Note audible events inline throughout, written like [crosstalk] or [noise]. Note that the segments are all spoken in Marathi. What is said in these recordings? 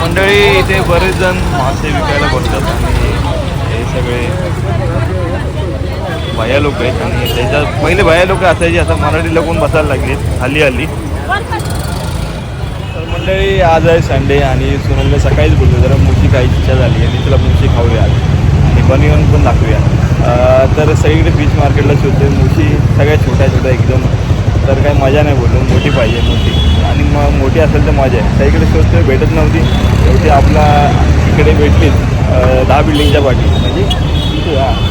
मंडळी इथे बरेच जण मासे विकायला बसतात आणि हे सगळे बाया लोक आहेत आणि त्याच्यात पहिले बाया लोक असायचे आता मराठी लोक बसायला लागले हल्ली हल्ली. तर मंडळी आज आहे संडे आणि सोनलला सकाळीच बोलतो जरा मुशी खायची इच्छा झाली आणि तिला मुशी खाऊया आणि बनवून पण दाखवूया. तर सगळीकडे फिश मार्केटला शोधते मुशी सगळ्या छोट्या छोट्या एकदम तर काही मजा नाही बोललो. मोठी पाहिजे मोठी. आणि मग मोठी असेल तर मजा आहे. सगळीकडे स्वस्त भेटत नव्हती. शेवटी आपला इकडे भेटलीच दहा बिल्डिंगच्या पाठी. म्हणजे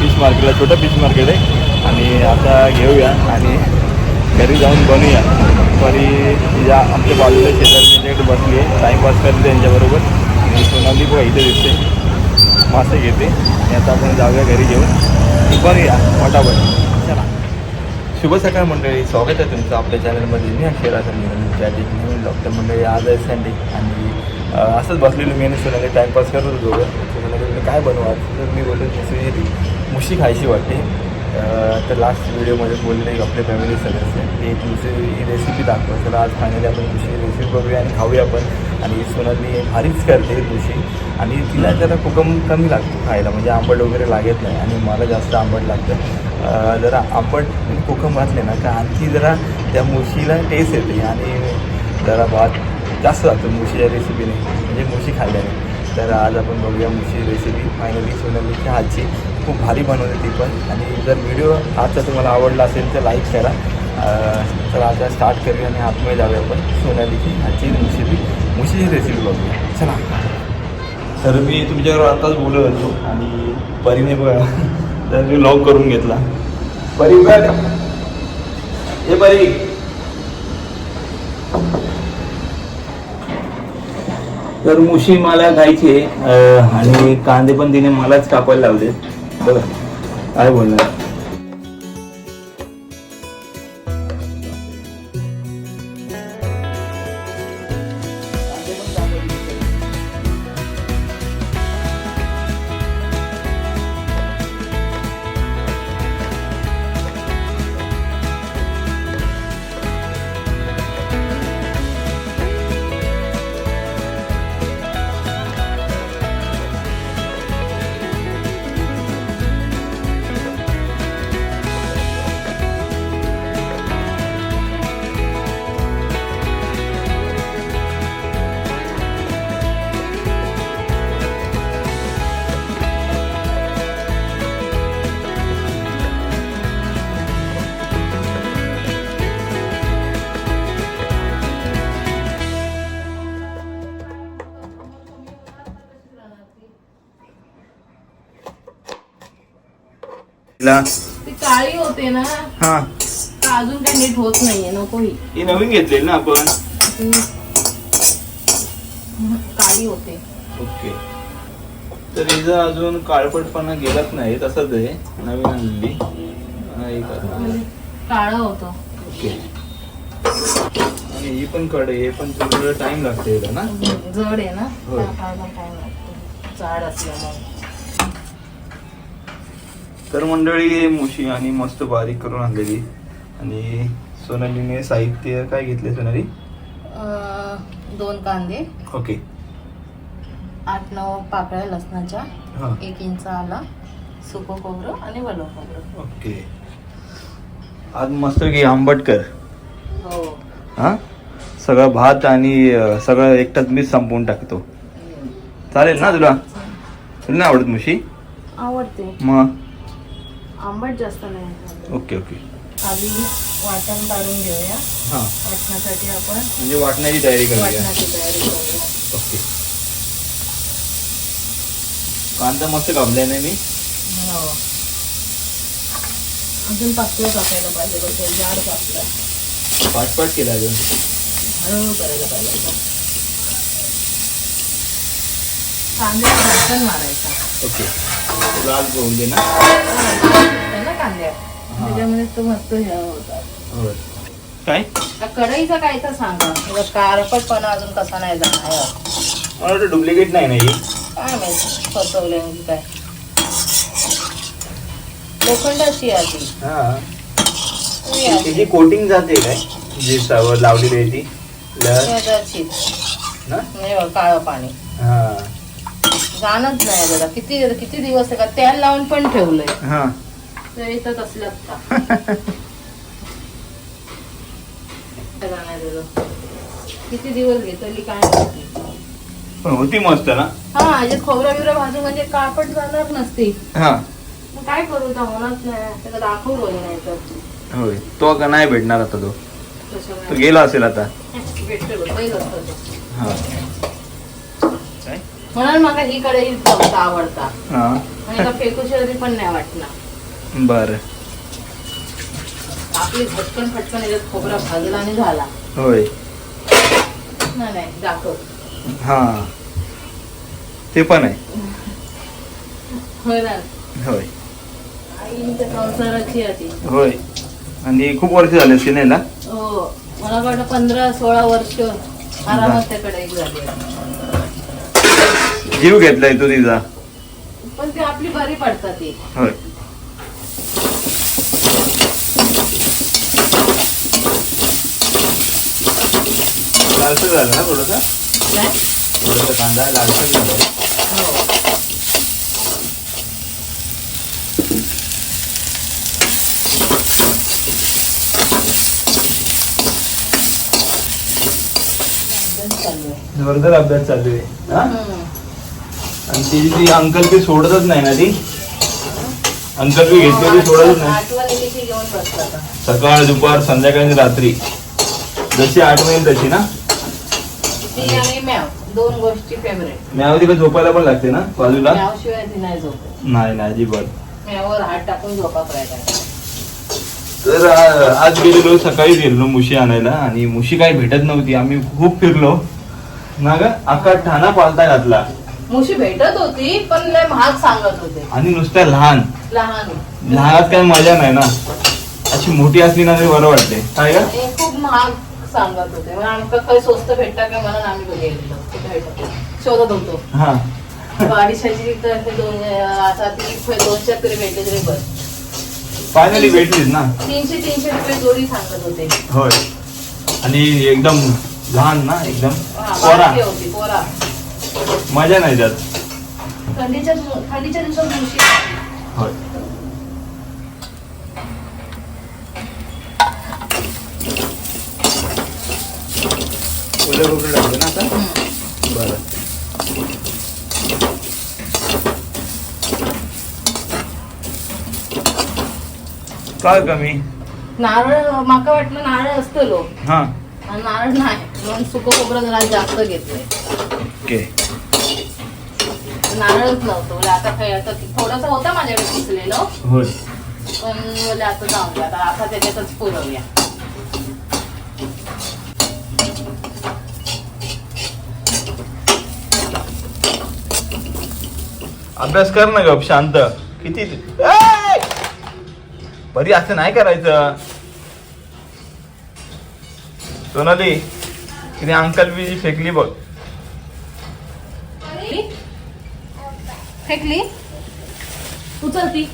फिश मार्केटला छोटं फिश मार्केट आहे. आणि आता घेऊया आणि घरी जाऊन बनवूया तरी या आमच्या बाजूला शेजारी त्यांच्याकडे बसली आहे. टाईमपास करते त्यांच्याबरोबर आणि सोनाली बघा इथे दिसते. मासे घेते. आणि आता आपण जाऊया घरी घेऊन. बनूया बनवूया पटापट चला. शुभ सकाळ मंडळी. स्वागत आहे तुमचं आपल्या चॅनलमध्ये मी अक्षरा संधी डॉक्टर मंडळी आज आहे संडे आणि असंच बसलेलो मी आणि सोनाली टाईमपास करत होतो सोनाली काय बनवा तर मी बोललो मुशी मुशी खायची वाटते. तर लास्ट व्हिडिओमध्ये बोलले एक आपले फॅमिली सदस्य. ते एक दुसरी रेसिपी दाखवा. तर आज फायनली आपण मुशी रेसिपी बघूया आणि खाऊया आपण. आणि सोनाली भारीच करते मुशी. आणि तिला जरा कोकम कमी लागतो खायला. म्हणजे आंबट वगैरे लागत नाही. आणि मला जास्त आंबट लागतं. जरा आंबट कोकम घातले ना का आणखी जरा त्या मुशीला टेस्ट येते आणि जरा भात जास्त जातो मुशीच्या रेसिपीने म्हणजे मुशी खाल्ल्याने. तर आज आपण बघूया मुशी रेसिपी फायनली सोनालीच्या हातची. खूप भारी बनवते ती पण. आणि जर व्हिडिओ आजचा तुम्हाला आवडला असेल तर लाईक करा. तर आता स्टार्ट करूया आणि आतमध्ये जाऊया आपण. सोनालीची हातची रेसिपी मुशीची रेसिपी बघूया. चला. तर मी तुमच्याबरोबर आताच बोलत होतो आणि परीने बघा. तर मी लॉक करून घेतला. परी बॅट हे परी. तर मुशी मला खायची आणि कांदे पण तिने मलाच कापायला लावले. बघा काय बोलणार. ती काळी होते ना हा. तर अजून काही नीट होत नाहीये नको ही. ही नवीन घेतलेली ना आपण? ती काळी होते. ओके. तर हिचा अजून काळपटपणा गेलाच नाही तसंच आहे. नवीन आणलेली. हा, एक आता. म्हणजे काळं होतं. ओके. आणि ही पण कडे हे पण थोडं टाइम लागते ना? जड आहे ना? होय. टाइम लागतो. जाड असल्यामुळे. तर मंडळी मुशी आणि मस्त बारीक करून आणलेली. आणि सोनालीने साहित्य काय घेतले सोनाली? दोन कांदे. ओके. आठ नऊ पाकळ्या लसणाच्या. एक इंच आला. सुको खोबरं आणि वलो खोबरं. ओके. आज मस्त की आंबट कर. हो. हा? सगळं भात आणि सगळं एकटाच मीच संपवून टाकतो. चालेल ना तुला? तुला नाही आवडत मुशी? आवडते. मग? आंबट जास्त नाही ओके ओके. आधी वाटण काढून घेऊया. हाँ. वाटणासाठी आपण म्हणजे वाटण्याची तयारी करूया. वाटणाची तयारी करूया. ओके. कांदा मस्त कापलाय ना मी? हो. अजून पातळ कापायला पाहिजे बघ जाड कापला पाच पाच केला अजून? हळूहळू करायला पाहिजे. कांद्याला झाकण मारायचा. ओके. लाल दे ना. कांद्या त्याच्यामध्ये तो मस्त काय? कढईचा काय तर सांगा कारपटपणा अजून कसा नाही जाणार मला डुप्लिकेट नाही ना काय माहिती फसवले काय. लोखंडाची हा. आहे. त्याची कोटिंग जाते काय? जी लावलेली आहे ती. काळं पाणी. जाणच नाही दादा. किती किती दिवस आहे का? तेल लावून पण ठेवलंय. हा. तर इथं असलं का किती दिवस घेतली काय माहिती. पण होती मस्त ना. हा याच्यात खोबरं बिबरं भाजून म्हणजे काळपट जाणार नसती. हा. मग काय करू तर होणार नाही. त्याला दाखवू नाही तर. होय. तो का नाही भेटणार आता तो? तसं तो नाही. गेला असेल आता. भेटते बघ, लई असतं ते. हा. म्हणून मला ही कढई जास्त आवडता हा. तरी पण नाही वाटणार. बर. आपली झटकन फटकन याच्यात खोबरा भाजला आणि झाला. होय. नाही नाही दाखव. हा. ते पण आहे. होय ना? होय. आईच्या संसाराची ती. होय. आणि खूप वर्ष झाले याला? हो. मला वाटतं पंधरा सोळा वर्ष आरामात त्याकडे झाली जीव घेतलाय तो तिचा पण ती आपली बरी पडतात ती होय लालसर झालं ना थोडंसं काय? थोडंसं कांदा लालसर झालं हो. जोरदार अभ्यास चालू आहे हा? हम्म. ती अंकल ती सोडतच नाही ना ती? अंकल ती घेतली ती सोडतच नाही. सकाळ दुपार संध्याकाळी आणि रात्री. जशी आठवण येईल तशी ना? ती आणि मॅव दोन गोष्टी फेवरेट मी तिला झोपायला पण लागते ना बाजूला? ती नाही झोपत. नाही नाही अजिबात. मॅवर हात टाकून झोपा तर आ- आज गेलेलो सकाळी गेलेलो मुशी आणायला आणि मुशी काही भेटत नव्हती. आम्ही खूप फिरलो. ना ग अख्खा ठाणा पालता घातला मुशी भेटत होती पण लय महाग सांगत होते. आणि नुसत्या लहान. लहान. लहानात काही मजा नाही ना. अशी मोठी असली ना तरी बरं वाटते. काय का आणि खूप महाग सांगत होते. मग आमका काही स्वस्त भेटता का म्हणून आम्ही कुठे भेटत शोधत होतो. हा. अडीचशेची तर ते दोन आता ती दोनशे तरी भेटले तरी बस फायनली भेटलीच ना. तीनशे तीनशे रुपये जोडी सांगत होते. होय. आणि एकदम लहान ना एकदम हा, बारकी होती पोरा. मजा नाही त्यात थंडीच्या थंडीच्या दिवसात होय. ओले खोबरे टाकले ना आता? बरं. काय कमी? नारळ माका वाटलं नारळ असतं लोक हा. आणि नारळ नाही. म्हणून सुकं खोबरं जरा जास्त घेतलंय. ओके. नारळच नव्हतं. म्हणजे आता काय आता थोडासा होता माझ्याकडे होय. पण म्हणजे आता आता आता त्याच्यातच पुरवूया. अभ्यास कर ना गप शांत. किती! बरी असं नाही करायचं. सोनाली तिने अंकल बीजी फेकली बघ. फेकली? उचल ती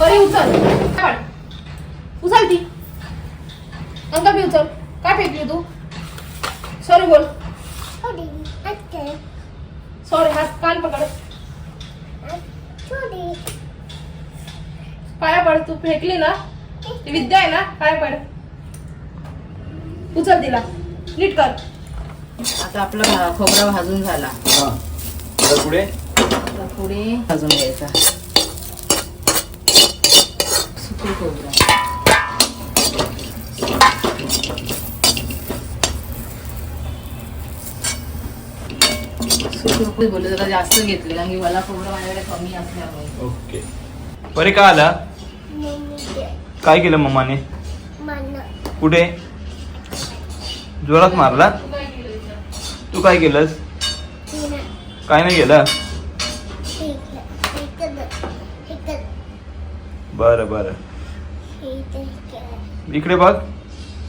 परी उचल. काढ. उचल ती अंका बी उचल. काय फेकली तू? सॉरी बोल. सॉरी हात कान पकड. पाया पड तू फेकली ना. ती विद्या आहे ना पाया पड. उचल तिला. नीट कर. आता आपला खोबरा भाजून झाला. हा. पुढे? पुढे भाजून घ्यायचा. सुकी खोबरा बोलले जरा जास्त घेतले कारण की मला खोबरं माझ्याकडे कमी असल्यामुळे. ओके. बरे काय आला? काय केलं मम्माने? कुठे? जोरात मारला? तू काय तू काय केलंस? काय नाही केलं? बरं बरं. इकडे बघ.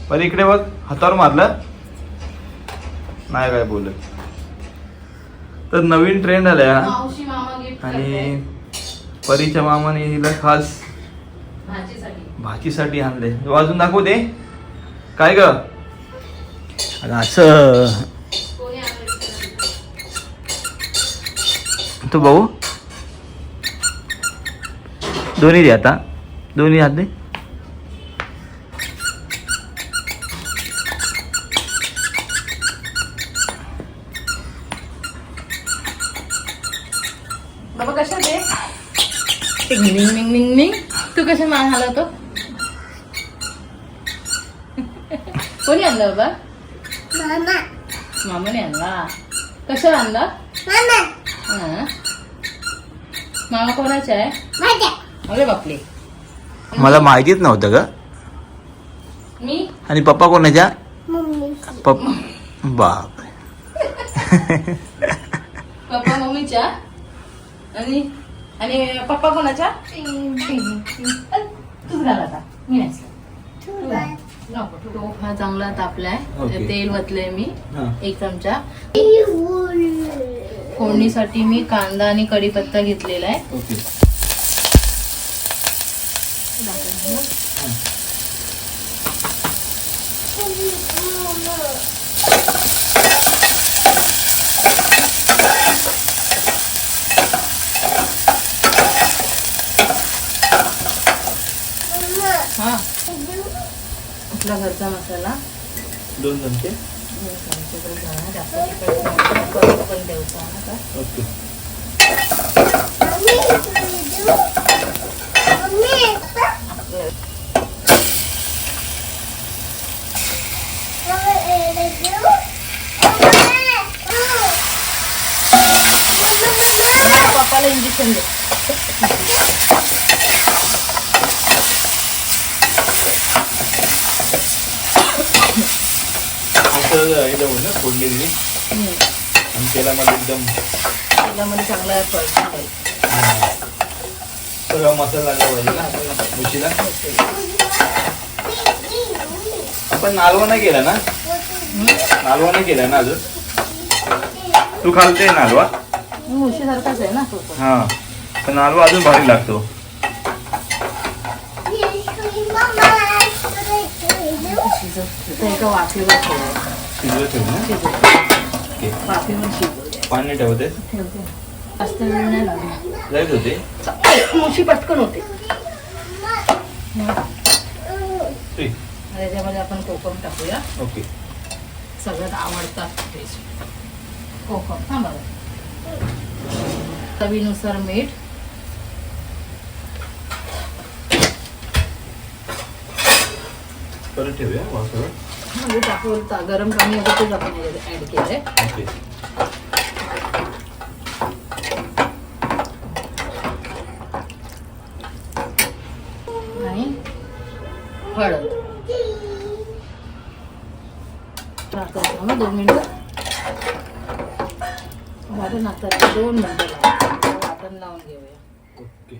बरं इकडे बघ. हातावर मारलं? नाही काय बोलत. तर नवीन ट्रेंड आल्या आणि परीच्या मामाने हिला खास भाजीसाठी. आणले वाजून दाखवू दे. काय ग? असं. तू भाऊ? दोन्ही दे आता. दोन्ही हात दे. बाबा कशा ते मिंग मिंग मिंग तू कशा मान हलवतो? [laughs] कोणी आणलं बाबा? मामाने आणला. कशाला आणला? हा. मामा कोणाचा आहे? अरे बापले मला माहितीच नव्हतं ग. मी? आणि पप्पा कोणाच्या पप्पा बाप पप्पा मम्मीच्या? आणि आणि पप्पा कोणाच्या? तूच घाल आता. मी टोप हा चांगला तापलाय. तेल वतलंय मी. एक चमचा. फोडणीसाठी मी कांदा आणि कढीपत्ता घेतलेला आहे. ओके. हा आपला घरचा मसाला दोन चमचे दोन चमचे तर झाला. जास्त तिखट नको. परत पण द्यायचा आता ओके ना फोडणी दिली. आणि तेलामध्ये एकदम तेलामध्ये चांगला. सगळा मसाला लागला पाहिजे ना मुशीला आपण नालवा नाही केला ना? नालवा नाही केला ना अजून? तू खालते नालवा? मुशीसारखाच आहे ना तो पण. हा. पण नालवा अजून भारी लागतो. शिजत तर एका वाफेवर ठेवायचं. शिजवत ठेवू ना? ओके. पाणी ठेवते. ठेवते जास्त वेळ नाही लागणार जायच होते. मुशी पटकन होते ठीक. त्याच्यामध्ये आपण कोकम टाकूया ओके. सगळ्यात आवडतात टेस्ट कोकम. हा बघा चवीनुसार मीठ परत ठेवूया वाफेवर म्हणजे टाकून ता- गरम पाणी अगोदरच आपण ऍड केलंय ओके आणि हळद टाकायचं ना दोन मिनिटं। वाटण आता दोन मिनटं लावून वाटण लावून घेऊया. ओके.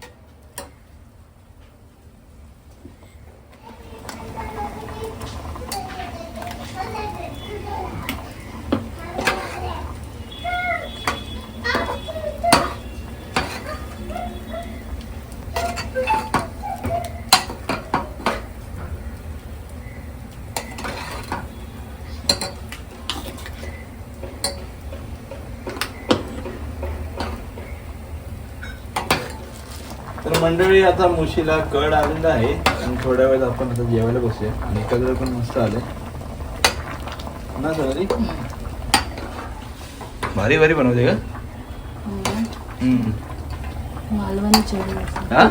मंडळी आता मुशीला कड आलेला आहे. आणि थोड्या वेळात आपण आता जेवायला बसूया. आणि कलर पण मस्त आले. ना सगळी भारी भारी बनवते का? हा?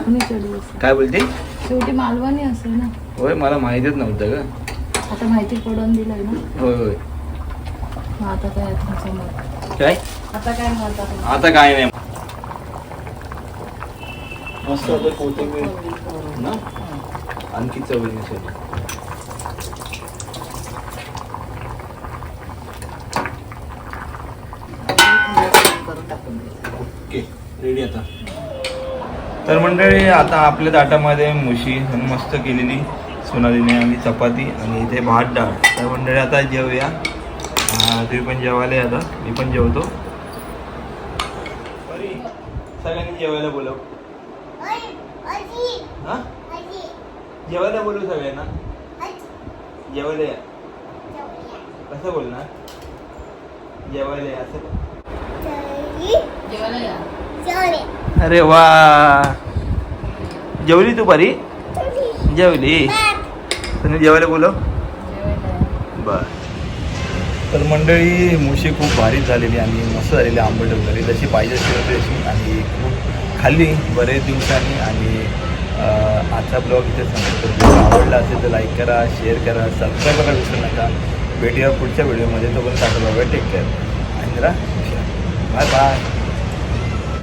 काय बोलते? शेवटी मालवणी असेल ना. होय मला माहितीच नव्हतं का आता माहिती पडून दिलंय ना. होय होय. मग आता काय तुमचं मत काय? आता काय मत? आता काय नाही. मस्त आता कोथिंबीर. ना? आणखी चव येण्यासाठी. ओके रेडी आता. तर मंडळी आता आपल्या ताटामध्ये मुशी मस्त केलेली सोनालीने आणि चपाती आणि इथे भात डाळ. तर मंडळी आता जेवूया. तुम्ही पण जेवायला आता. मी पण जेवतो. सगळ्यांनी जेवायला बोलव. हा? जेवायला बोलू सगळ्यांना? जेवायला या. कसं बोलणार? जेवायला या असं अरे वा. जेवली तू बरी जेवली. तुम्ही जेवायला बोलव. बर. तर मंडळी मुशी खूप भारी झालेली आणि मस्त झालेली आंबट वगैरे. जशी पाहिजे तशी आणि खूप खाल्ली बरेच दिवसांनी आणि आजचा ब्लॉग इथे सांगतो आवडला असेल तर लाईक करा शेअर करा सबस्क्राईब करायला विसरू नका. भेटूया पुढच्या व्हिडिओमध्ये तोपर्यंत आता बघा टेक केअर आणि जरा बाय बाय